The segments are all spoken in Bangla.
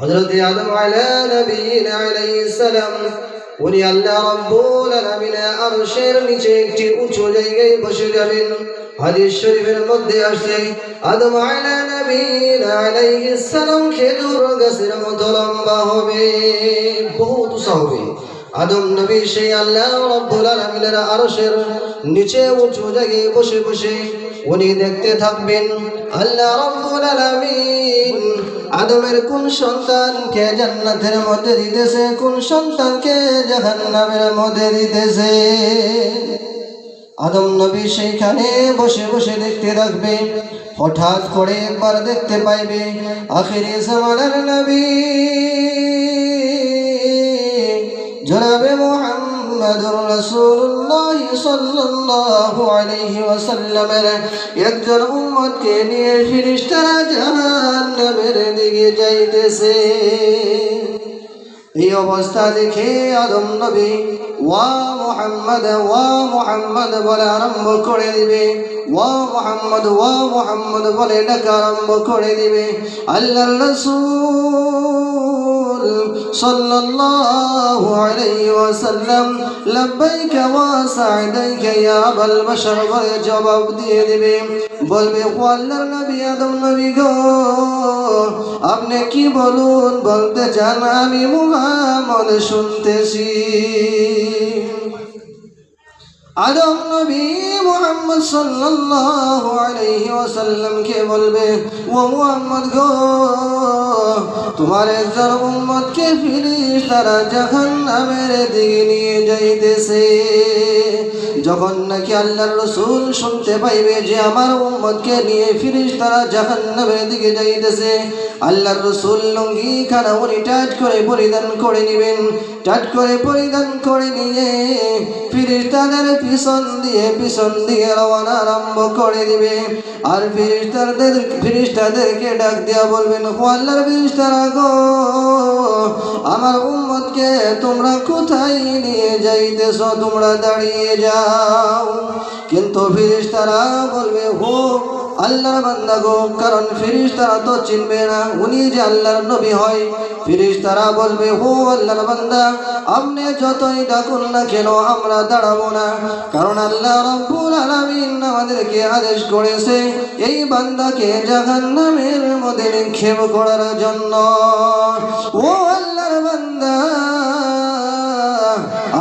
হযরত আদম আলা নবীনা আলাইহিস সালাম, উনি আল্লাহ রাব্বুল আলামিনের আরশের নিচে একটি উঁচু জায়গায় বসে যাবেন। হাদিস শরীফের মধ্যে আসছে, আদম আলা নবীনা আলাইহিস সালাম খেজুর গাছের মতো লম্বা হবে, বহুত উঁচা হবে। আদম নবী সেই আল্লাহ রব্বুল আলামিনের আরশের নিচে উঁচু জায়গায় বসে বসে উনি দেখতে থাকবেন, আল্লাহ রব্বুল আলামিন। আদমের কোন সন্তানকে জান্নাতের মধ্যে দিতেছে, কোন সন্তানকে জাহান্নামের মধ্যে দিতেছে? আদম নবী সেইখানে বসে বসে দেখতে থাকবে, হঠাৎ করে একবার দেখতে পাইবে, আখিরি জামানার নবী। জনাবে মোহাম্মদুর রাসূলুল্লাহ সাল্লাল্লাহু আলাইহি ওয়াসাল্লামের একজন উম্মতকে নিয়ে ফেরেশতারা জাহান্নামের দিকে যাইতেছে। এই অবস্থা দেখে আদম নবী, ওয়া মুহাম্মদ ওয়া মুহাম্মদ বলে আরম্ভ করে দিবে। ওয়া মুহাম্মদ ওয়া মুহাম্মদ বলে ডাকা আরম্ভ করে দিবে। আল্লাহ রাসূল সাল্লাল্লাহু الله عليه وسلم لبيك وسعديك يا আবাল البشر বলে জবাব দিয়ে দিবে। বলবে আল্লাহর নবী আদম নবী গো, আপনি কি বলুন? বলতে চান আমি মুহাম্মদ শুনতেছি। আদম নবী মুহাম্মদ সাল্লাল্লাহু আলাইহি ওয়াসাল্লামকে বলবে, ও মুহাম্মদ গো, তোমার একজন উম্মতকে ফিরিস্তারা জাহান্নামের দিকে নিয়ে যাইতেছে। যখন নাকি আল্লাহর রসুল শুনতে পাইবে যে আমার উম্মতকে নিয়ে ফিরিস্তারা জাহান্নামের দিকে যাইতেছে, আল্লাহর রসুল লুঙ্গি, খানা উনি টাট করে পরিধান করে নেবেন। টাট করে পরিধান করে নিয়ে ফিরিস্তাদের পিছন দিয়ে পিছন দিয়ে রওনা আরম্ভ করে দিবে। আর ফিরিস্তাদের, ফিরিস্তাদেরকে ডাক দিয়া বলবেন, ও আল্লাহর ফিরিস্তারা গো, আমার উম্মতকে তোমরা কোথায় নিয়ে যাইতেছ? তোমরা দাঁড়িয়ে যাও। কিন্তু ফিরিস্তারা বলবে হো আল্লাহর বান্দা গো, কারণ ফিরিস্তারা তো চিনবে না, উনি যে আল্লাহর নবী হয়। ফিরিস্তারা বলবে, ও আল্লাহর বান্দা, আপনি যতই ডাকুন না কেন, আমরা দাঁড়াবো না। কারণ আল্লাহ রব্বুল আলামিন আমাদেরকে আদেশ করেছে, এই বান্দাকে জাহান্নামের মধ্যে নিক্ষেপ করার জন্য। ও আল্লাহর বান্দা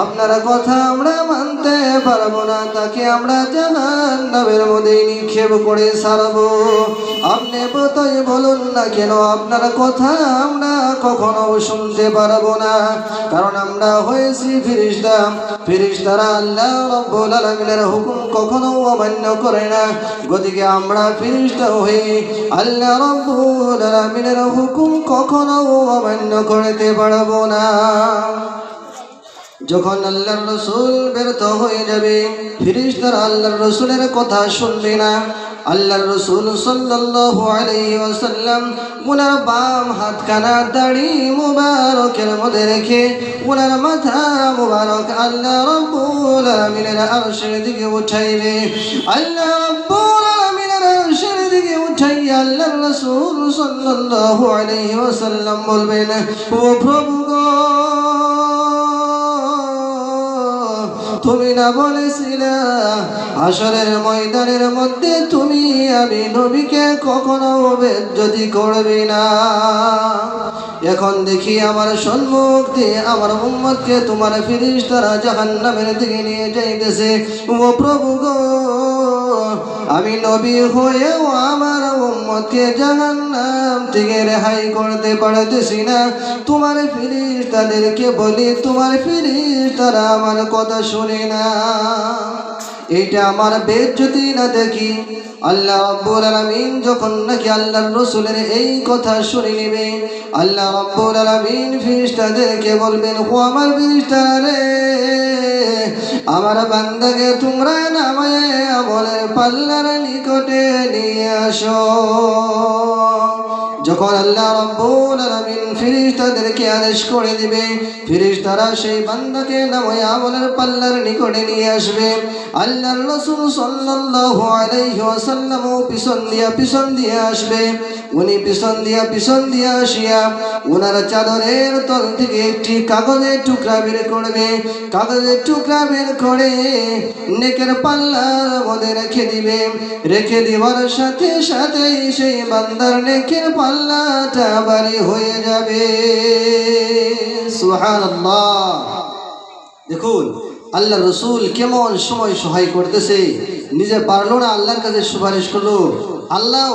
আপনার কথা আমরা মানতে পারব না, তাকে আমরা জাহান নামের মধ্যে নিক্ষেপ করে সারবো আপনি বোধই বলুন না কেন আপনার কথা আমরা কখনো শুনতে পারব না? কারণ আমরা হয়েছি ফিরিস্তা ফিরিস্তারা আল্লাহ রব্বুল আলামিনের হুকুম কখনো অমান্য করে না। গতিকে আমরা ফিরিস্তা হয়ে আল্লাহ রব্বুল আলামিনের হুকুম কখনো অমান্য করতে পারব না। যখন আল্লাহর রসুল ব্যর্থ হয়ে যাবে ফিরিস্তারা আল্লাহর রসুলের কথা শুনবে না। আল্লাহর রসুল সাল্লাল্লাহু আলাইহি ওয়াসাল্লাম উনার বাম হাত কানা দাড়ি মুবারকের মধ্যে রেখে উনার মাথা মুবারক আল্লাহ রাব্বুল আলামিনের আরশের দিকে উঠাইবে। আল্লাহ রাব্বুল আলামিনের আরশের দিকে উঠাইয়া আল্লাহর রসুল সাল্লাল্লাহু আলাইহি ওয়াসাল্লাম বলবেন, ও প্রভু গো তুমি না বলেছিলে আসরের ময়দানের মধ্যে তুমি আমি নবীকে কখনো যদি করবি না। এখন দেখি আমার সম্মুখ দিয়ে আমার উম্মতকে তোমার ফিরিস তারা জাহান নামের দিকে নিয়ে যাইতেছে। ও প্রভু গো! আমি নবী হয়েও আমার উম্মতকে নাম থেকে রেহাই করতে পারতেছি না। তোমার ফিরিস তাদেরকে বলি, তোমার ফিরিস তারা আমার কথা শুনে না। এটা আমার বেজ্জতি না দেখি, আল্লাহ রব্বুল আলামিন যখন নাকি আল্লাহর রসুলের এই কথা শুনে নেবে আল্লাহ রব্বুল আলামিন ফিরিস্তাদেরকে বলবেন, ও আমার ফিরিস্তা রে আমার বান্দাকে তোমরা নামায় আমলের পাল্লার নিকটে নিয়ে আসো। যখন আল্লাহ রব্বুল আলামিন ফেরেশতাদেরকে আদেশ করে দিবে, ফেরেশতারা সেই বান্দাকে নামে আমলের পাল্লার নিকটে নিয়ে আসবে। আল্লাহর রাসূল সাল্লাল্লাহু আলাইহি ওয়াসাল্লাম পিছন দিয়া পিছন দিয়ে আসবে। উনি পিছন দিয়া পিছন দিয়া আসিয়া ওনার চাদরের তল থেকে একটি কাগজের টুকরা বের করবে। কাগজের টুকরা বের করে নেকের পাল্লার মধ্যে রেখে দিবে। রেখে দেওয়ার সাথে সাথেই সেই বান্দার নেকের বাড়ি হয়ে যাবে। দেখুন আল্লাহ রসুল কেমন সময় সহায় করতেছে। নিজে না আল্লাহর কাছে সুপারিশ করল। আল্লাহ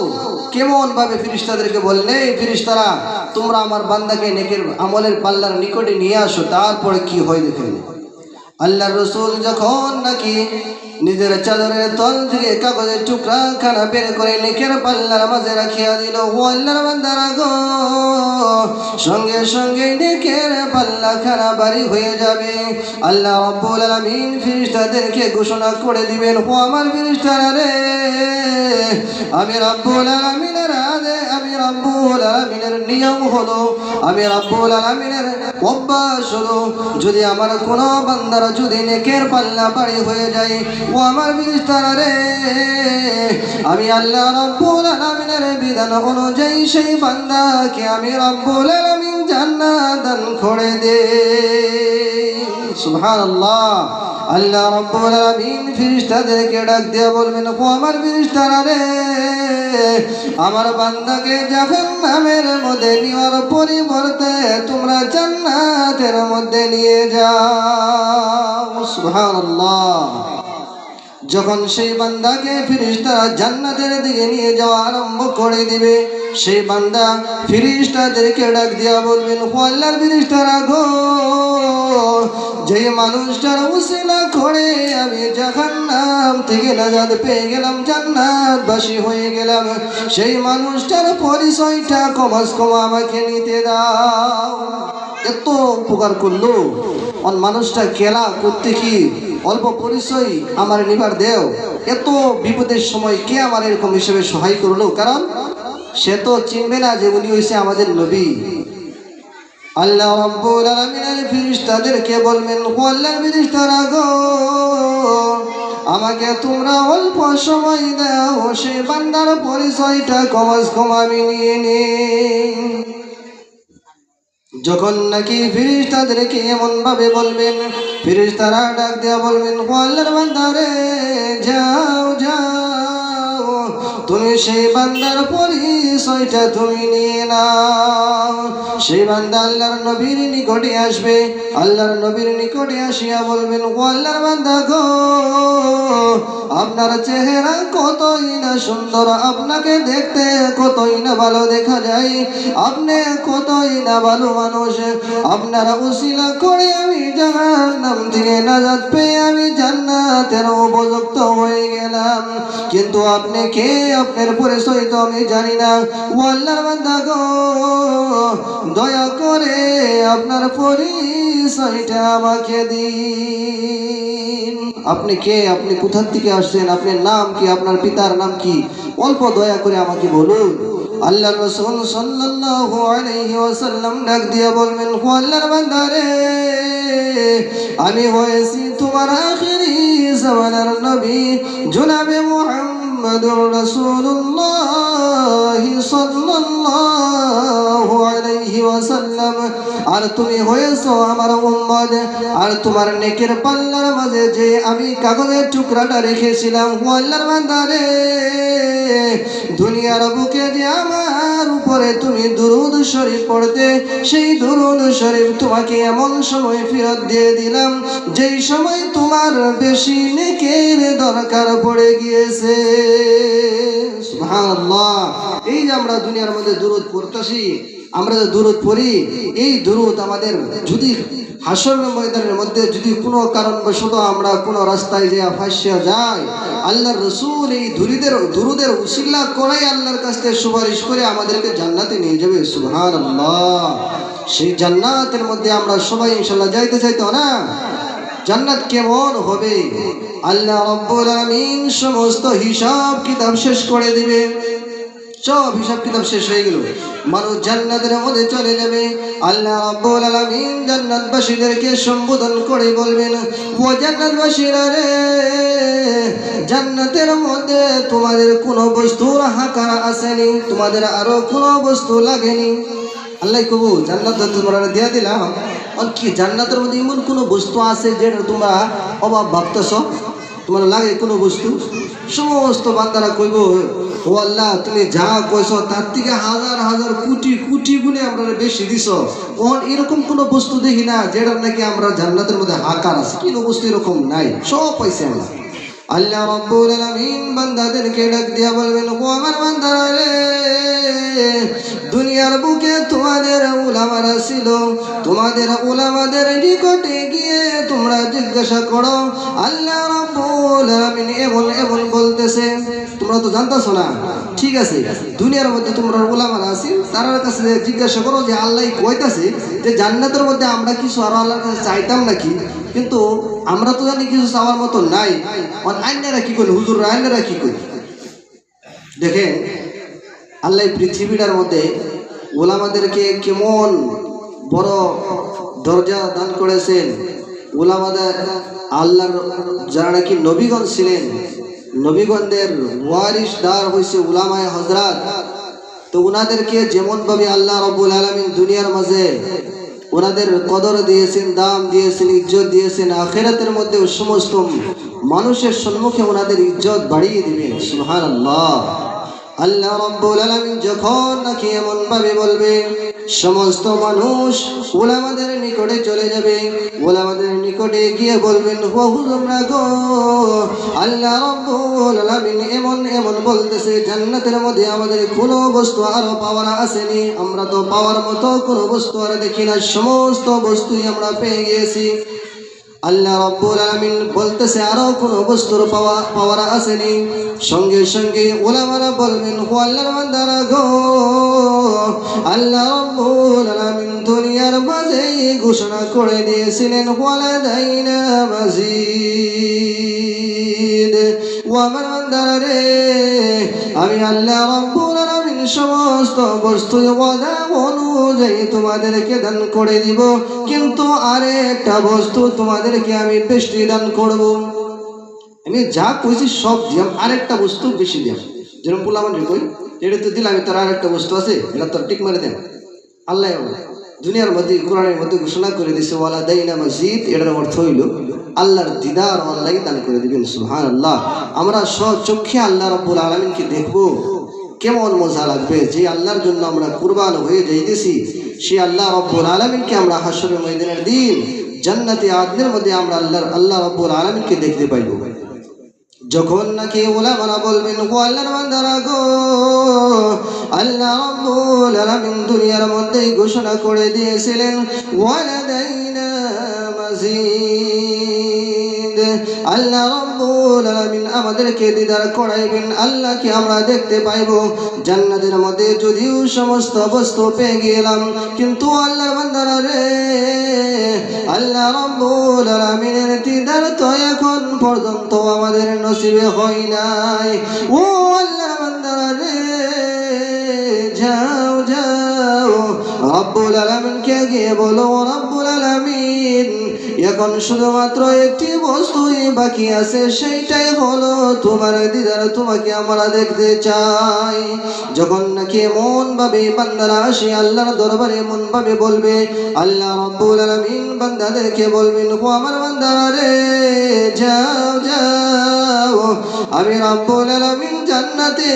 কেমন ভাবে ফিরিস্তাদেরকে বললেন, এই ফিরিস্তারা, তোমরা আমার বান্দাকে নেকের আমলের পাল্লার নিকটে নিয়ে আসো, তারপরে কি হয় দেখে আল্লাহ রসুল যখন নাকি নিজের চাদরের তল থেকে কাগজের টুকরা খানা বের করে নেকের পাল্লার মাঝে রাখিয়া দিল, ও আল্লাহর বান্দারা গো। সঙ্গে সঙ্গে নেকের পাল্লা খানা বাড়ি হয়ে যাবে। আল্লাহ রব্বুল আলামিন ফিরিস্তাদেরকে ঘোষণা করে দিবেন, ও আমার ফিরিস্তারা রে, আমি রব্বুল আলামিনের আদে আমি রব্বুল আলামিনের নিয়ম হলো, আমি রব্বুল আলামিনের অভ্যাস হলো, যদি আমার কোনো বান্দারা যদি নেকের পাল্লা বাড়ি হয়ে যায় ও আমার বিস্তারা রে আমি আল্লাহ রব্বুল আলামিনের বিধান অনুযায়ী সেই বান্দাকে আমি রব্বুল আলামিন জান্নাত দান করে দে। সুবহানাল্লাহ। আল্লাহ রব্বুল আলামিন ফেরেশতাদেরকে ডাক দিয়ে বলবেন, ও আমার ফেরেশতারা রে আমার বান্দাকে জাহান্নামের মধ্যে নেওয়ার পরিবর্তে তোমরা জান্নাতের মধ্যে নিয়ে যাও। সুবহানাল্লাহ। যখন সেই বান্দাকে ফিরিস্তারা জান্নাতের দিকে নিয়ে যাওয়া আরম্ভ করে দিবে, সেই বান্দা ফিরিস্তাদেরকে ডাক দিয়া বলবেন, ও আল্লাহর ফিরিস্তারা গো যে মানুষটার উসিলা করে আমি জাহান্নাম থেকে নাজাদ পেয়ে গেলাম, জান্নাতবাসী হয়ে গেলাম, সেই মানুষটার পরিচয়টা কমাস কম আমাকে নিতে দাও। এত উপকার করল। মানুষটা খেলা করতে কি? অল্প পরিচয় আমার নিবার দেও। এত বিপদের সময় কে আমার এরকম হিসেবে সহায় করল? কারণ সে তো চিনবে না যে উনি হয়েছে আমাদের নবী। আল্লাহ রব্বুল আলামিনের ফেরেশতাদেরকে বলবেন, ও আল্লাহর ফেরেশতারা গো, আমাকে তোমরা অল্প সময় দাও, সে বান্দার পরিচয়টা কমাস কম আমি নিয়ে নিই। যখন নাকি ফিরিস্তাদেরকে এমন ভাবে বলবেন ফিরিস্তারা ডাক দিয়া বলবেন ও আল্লাহর বান্দারে যাও যাও। সেই বান্দার পরিচয়টা তুমি নিয়ে নাও। সেই বান্দা আল্লাহর নবীর নিকটে আসবে, আল্লাহর নবীর নিকটে আসিয়া বলবেন, ও আল্লাহর বান্দা গো, আপনার চেহারা কতই না সুন্দর, আপনাকে দেখতে কতই না ভালো দেখা যায়, আপনি কতই না ভালো মানুষ, আপনারা উসিলা করে আমি জাহান্নাম থেকে নাজাত পেয়ে আমি জান্নাতের উপযুক্ত হয়ে গেলাম। কিন্তু আপনি কে? আপনার পরিচয় তো আমি জানি না। ও আল্লাহর বান্দা গো, দয়া করে আপনার পরিচয়টা আমাকে দিন। আপনি কে? আপনি কোথার থেকে আসছেন? আপনার নাম কি? আপনার পিতার নাম কি? অল্প দয়া করে আমাকে বলুন। আল্লাহ রসুল সাল্লাল্লাহু আলাইহি ওয়াসাল্লাম ডাক দিয়ে বলবেন ও আল্লাহর বান্দা রে, আমি হয়েছি তোমার আখিরি জামানার নবী। জনাবে মুহাম্মদুর রাসূলুল্লাহ সাল্লাল্লাহু আলাইহি ওয়াসাল্লাম। আর তুমি হয়েছো আমার উম্মত, আর তোমার নেকের পাল্লার মাঝে যে আমি কাগজের টুকরাটা রেখেছিলাম আল্লাহর বান্দারে, দুনিয়ার বুকে যে আমার উপরে তুমি দুরুদ শরীফ পড়তে, সেই দুরুদ শরীফ তোমাকে এমন সময় ফেরত দিয়ে দিলাম, যেই সময় তোমার বেশি নেকের দরকার পড়ে গিয়েছে। এই যে আমরা দুনিয়ার মধ্যে দুরুদ পড়তেছি, আমরা যে দুরুদ পড়ি, এই দুরুদ আমাদের যদি হাসর ময়দানের মধ্যে যদি কোনো কারণবশত আমরা রাস্তায় যে ফাঁসিয়া যায় আল্লাহর রসুল এই দুরিদের উসিল্লা করাই আল্লাহর কাছ থেকে সুপারিশ করে আমাদেরকে জান্নাতে নিয়ে যাবে সুহান সেই জান্নাতের মধ্যে আমরা সবাই ইনশাল্লাহ যাইতে চাইতো না? জান্নাত কেমন হবে? আল্লাহ রব্বুল আলামিন সমস্ত হিসাব কিতাব শেষ করে দিবে। সব হিসাব কিতাব শেষ হয়ে গেল। মানুষ জান্নাতের মধ্যে চলে যাবে। আল্লাহ রাব্বুল আলামিন জান্নাতবাসীদেরকে সম্বোধন করে বলবেন, ও জান্নাতবাসীরা রে, জান্নাতের মধ্যে তোমাদের কোনো বস্তুর হাকার আসেনি, তোমাদের আরও কোনো বস্তু লাগেনি। আল্লাহ কবু জান্নাত তোমরা দিয়া দিলাম। কি, জান্নাতের মধ্যে এমন কোনো বস্তু আছে যেটা তোমরা অভাব ভাবতেছ? তোমার লাগে কোনো বস্তু? সমস্ত বান্দারা কইব, ও আল্লাহ, তুমি যা কইছ, তার থেকে হাজার হাজার কোটি কোটি গুণে আমরা বেশি দিস ওর এরকম কোনো বস্তু দেখি না যেটার নাকি আমরা জান্নাতের মধ্যে হাকার আছে। কোনো বস্তু এরকম নাই, সব পাইছে আমরা। আল্লাহ রব্বুল আলামিন বান্দাদেরকে ডাক দিয়া বলবেন, ও আমার বান্দারা রে, দুনিয়ার বুকে তোমাদের উলামারা ছিল, তোমাদের উলামাদের নিকটে গিয়ে তোমরা জিজ্ঞাসা করো, আল্লাহ রব্বুল আলামিন এমন এমন বলতেছে। তোমরা তো জানতাছো না। ঠিক আছে, দুনিয়ার মধ্যে তোমরা উলামারা আছে, তার কাছে জিজ্ঞাসা করো যে আল্লাহ কইতাছে যে জান্নাতের মধ্যে আমরা কিছু আরও আল্লাহর কাছে চাইতাম নাকি? কিন্তু আমরা তো জানি কিছু চাওয়ার মতো নাই। আইনারা কি করি? হুজুর আইনারা কি করি? দেখেন, আল্লাহ পৃথিবীটার মধ্যে ওলামাদেরকে কেমন বড় দরজা দান করেছেন। ওলামাদের আল্লাহর যারা নাকি নবীগণ ছিলেন, নবীগণদের ওয়ারিস দার হয়েছে উলামায় হজরাত তো ওনাদেরকে যেমনভাবে আল্লাহ রব্বুল আলমিন দুনিয়ার মাঝে ওনাদের কদর দিয়েছেন, দাম দিয়েছেন, ইজ্জত দিয়েছেন, আখেরাতের মধ্যে সমস্ত মানুষের সম্মুখে ওনাদের ইজ্জত বাড়িয়ে দিবেন সুহান আল্লাহ আল্লাহ রব্বুল আলামিন যখন নাকি এমন ভাবে বলবে, সমস্ত মানুষ ওলামাদের নিকটে চলে যাবে। ওলামাদের নিকটে গিয়ে বলবেন হো হুজুমরা গো, আল্লাহ রব্বুল আলামিন এমন এমন বলতেছে, জান্নাতের মধ্যে আমাদের কোনো বস্তু আরও পাওয়ার আসেনি। আমরা তো পাওয়ার মতো কোনো বস্তু আর দেখি না, সমস্ত বস্তুই আমরা পেয়ে গিয়েছি। আল্লাহ রব্বুল আলামিন বলতেছে, আরও কোনো বস্তুর পাওয়া, পাওয়ার আসেনি সঙ্গে সঙ্গে ওলামারা বলবেন ও আল্লাহর বান্দারা গো, আল্লাহ রব্বুল আলামিন দুনিয়ার মাঝে ঘোষণা করে দিয়েছিলেন, ওয়ালাদাইনা মাজিদ। ও আমার বান্দারা রে, আমি আল্লাহ রব্বুল সমস্ত বস্তু অনুযায়ী তোমাদেরকে দান করে দিব। কিন্তু আরেকটা বস্তু তোমাদেরকে আমি বেশি দান করব। আমি যা কইছি সব দিয়াম আরেকটা বস্তু বেশি দিয়াম যেরকম বললাম কই, এটা তো দিলাম তার আরেকটা বস্তু আছে, এটা তোর টিক মারে দেন। আল্লাহ দুনিয়ার মধ্যে, কোরআনের মধ্যে ঘোষণা করে দিছে, ওয়ালা দাইনা মসজিদ এটার অর্থ হইল, আল্লাহর দিদার আল্লাহ দান করে দিবেন সুহান আল্লাহ আমরা স্বচক্ষে আল্লাহ রব্বুল আলমিনকে দেখব। কেমন মজা লাগবে? যে আল্লাহর জন্য আমরা কুরবান হয়ে যাইতেছি, সে আল্লাহ রব্বুল আলমিনকে আমরা হাসরের ময়দানের দিন জান্নাতি আদনের মধ্যে আমরা আল্লাহর, আল্লাহ রব্বুল আলমিনকে দেখতে পাইব। যখন নাকি ওলামারা বলবেন, ও আল্লাহর বান্দারা গো, আল্লাহ রব্বুল আলামিন দুনিয়ার মধ্যেই ঘোষণা করে দিয়েছিলেন, ওয়ালাদাইনা মাজিদ। আল্লাহ রব্বুল আলামিন আমাদেরকে দিদার করাইবেন। আল্লাহকে আমরা দেখতে পাইব। জান্নাতের মধ্যে যদিও সমস্ত বস্তু পেয়ে গেলাম, কিন্তু আল্লাহর বান্দারা রে, আল্লাহ রব্বুল আলামিনের দিদার তো এখন পর্যন্ত আমাদের নসিবে হয় নাই। ও আল্লাহর বান্দারা রে, যাও যাও। রব্বুল আলামিনকে গিয়ে বলো রব্বুল আলামিন এখন শুধুমাত্র একটি বস্তুই বাকি আছে, সেইটাই হলো তোমার দিদার, তোমাকে আমরা দেখতে চাই। যখন নাকি মন ভাবে বান্দারা আসে, আল্লাহর দরবারে মন ভাবে বলবে, আল্লাহ রব্বুল আলামিন বান্দাদেরকে বলবেন, ও আমার বান্দারা রে, যাও যাও। আমি রব্বুল আলামিন জান্নাতে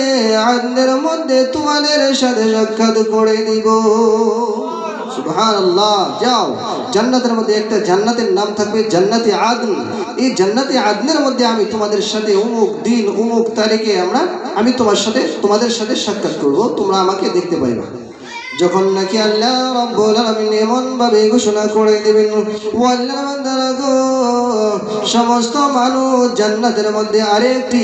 আদনের মধ্যে তোমাদের সাথে সাক্ষাৎ করে দিব। যাও। জান্নাতের মধ্যে একটা জান্নাতের নাম থাকবে জান্নাতে আদন। এই জান্নাতে আদনের মধ্যে আমি তোমাদের সাথে অমুক দিন, অমুক তারিখে আমরা, আমি তোমার সাথে, তোমাদের সাথে সাক্ষাৎ করব। তোমরা আমাকে দেখতে পাইবা। যখন নাকি আল্লাহ রব্বুল আলামিন এমন ভাবে ঘোষণা করে দেবেন আল্লাহর বান্দারা গো, সমস্ত মানুষ জান্নাতের মধ্যে আরেকটি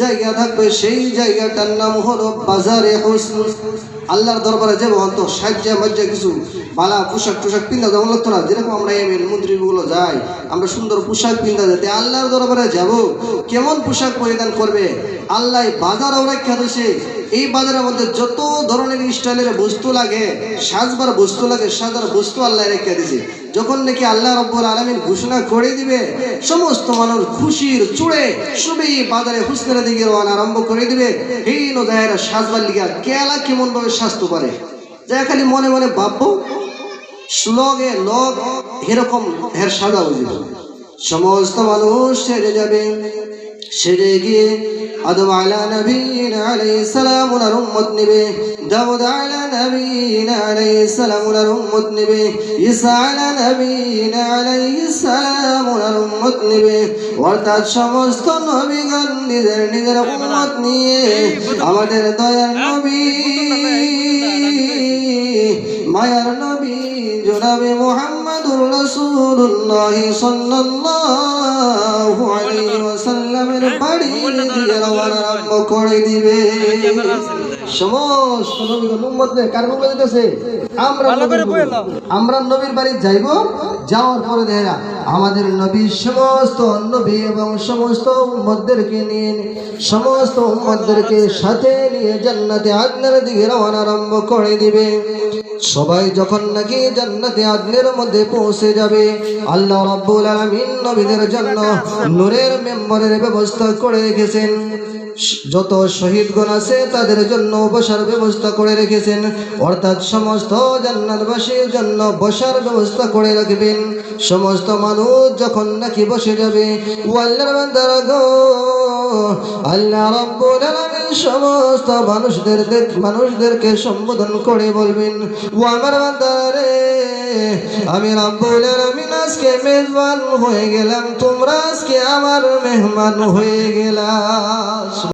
জায়গা থাকবে, সেই জায়গাটার নাম হলো বাজারে হোসন। আল্লাহর দরবারে যাব অন্ত সাজ্জা মজ্জা কিছু, বালা পোশাক টোশাক পিন্ধা যেমন না, যেরকম আমরা এমএল মন্ত্রীগুলো যাই, আমরা সুন্দর পোশাক পিন্ধা যেতে আল্লাহর দরবারে যাব, কেমন পোশাক পরিধান করবে? আল্লাহ বাজার রাখা দিছে এই বাজারের মধ্যে যত ধরনের স্টাইলের বস্তু লাগে, সাজবার বস্তু লাগে, সাজার বস্তু আল্লাহ রেখে দিয়েছে। যখন নাকি আল্লাহ রব্বুল আলমিন ঘোষণা করে দিবে, সমস্ত মানুষ খুশির চুড়ে সবে বাজারে হুসনের দিকে রওনা আরম্ভ করে দিবে। এই নজায়েরা সাজবার লিগা কেলা কেমন ভাবে সাজতে পারে? যা খালি মনে মনে ভাববো, শ্লোকে লোক এরকম হের সাজা বুঝিব। সমস্ত মানুষ সেরে যাবে। সেরে গিয়ে আদম আলা নবীন আলাইহিস সালাম ওনার উম্মত নেবে, দাউদ আলা নবীন আলাইহিস সালাম ওনার উম্মত নেবে, ঈসা আলা নবীন আলাইহিস সালাম ওনার উম্মত নেবে। অর্থাৎ সমস্ত নবীগণ নিজের নিজের উম্মত নিয়ে আমাদের দয়ার নবী, মায়ার নবী জনাবে মোহাম্মদুর রাসূলুল্লাহ সাল্লাল্লাহু আলাইহি ওয়াসাল্লামের বাড়ি দিয়ে রওনা আরম্ভ করে দিবে। সমস্ত নবীগণ উম্মতদের কার মুখে দিতেছে? আমরা নবীর আমরা নবীর বাড়ি যাইব যাওয়ার পরে দেখা আমাদের নবী সমস্ত নবী এবং সমস্ত উম্মতদেরকে নিয়ে সমস্ত উম্মতদেরকে সাথে নিয়ে জান্নাতে আদনার দিকে রওনা আরম্ভ করে দিবে। সবাই যখন নাকি জান্নাতে আদনের মধ্যে পৌঁছে যাবে। আল্লাহ রাব্বুল আলামিন নবীদের জন্য নূরের মেম্বরের ব্যবস্থা করে রেখেছেন। যত শহীদগণ আছে তাদের জন্য বসার ব্যবস্থা করে রেখেছেন। অর্থাৎ সমস্ত জান্নাতবাসীর জন্য বসার ব্যবস্থা করে রাখবেন। সমস্ত মানুষ যখন নাকি বসে যাবে, ও আল্লাহর বান্দারা গো আল্লাহ রব্বুল আলামিন সমস্ত মানুষদের মানুষদেরকে সম্বোধন করে বলবেন, ও আমার বান্দারে, আমি রব্বুল আলামিন আজকে মেজবান হয়ে গেলাম, তোমরা আজকে আমার মেহমান হয়ে গেলা